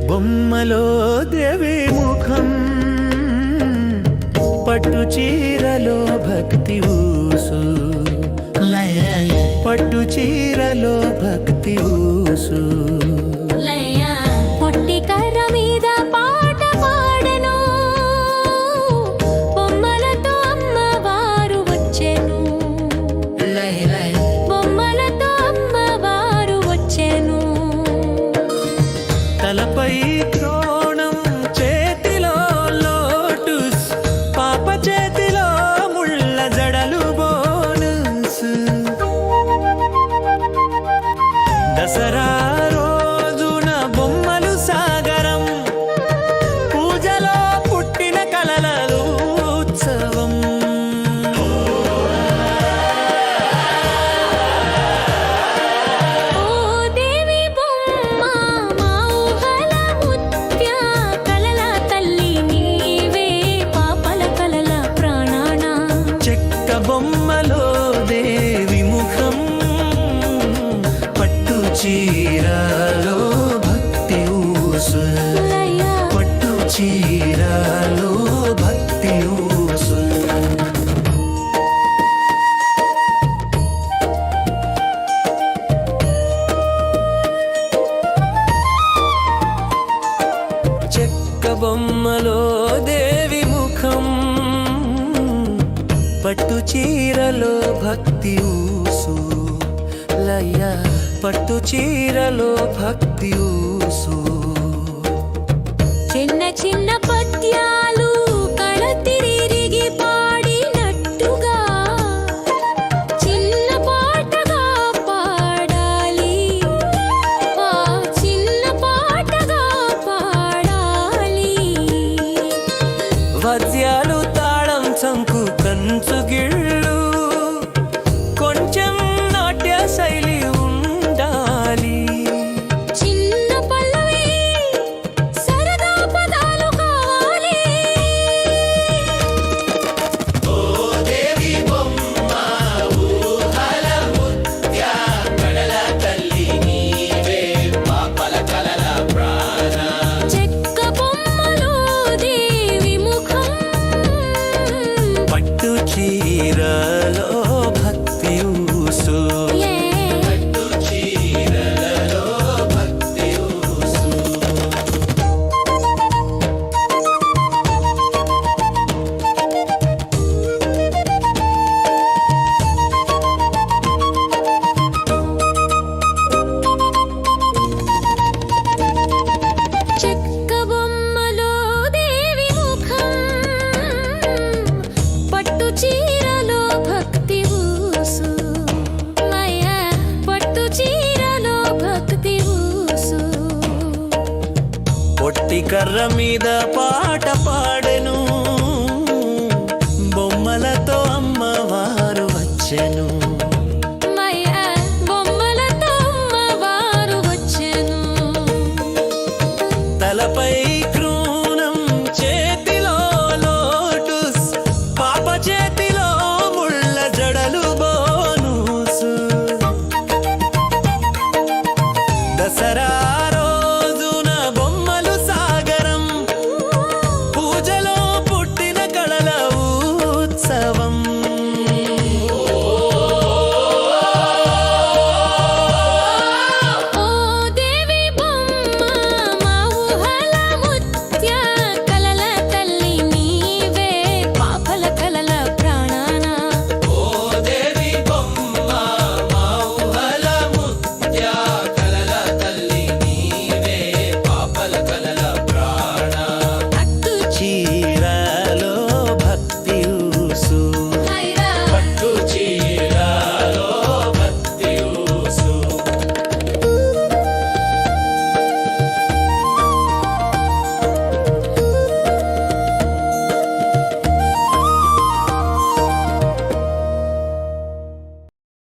బొమ్మలో దేవి ముఖం పట్టు చీరలో భక్తి చేతిలో ముళ్ళ జడలు బోనస్. దసరా చీరలో భక్తి ఊసు. పట్టు చీరలో భక్తి ఊసు. చెక్క బొమ్మలో దేవి ముఖం. పట్టు చీరలో భక్తి ఊసు. లయ పట్టు చీరలో భక్తి ఊసు. చిన్న చిన్న పద్యాలు కళ తిరిగి పాడినట్టుగా. చిన్న పాటగా పాడాలి. ఆ చిన్న పాటగా పాడాలి. వాద్యాలు తాళం చంకు కంచు కర్ర మీద పాట పాడు.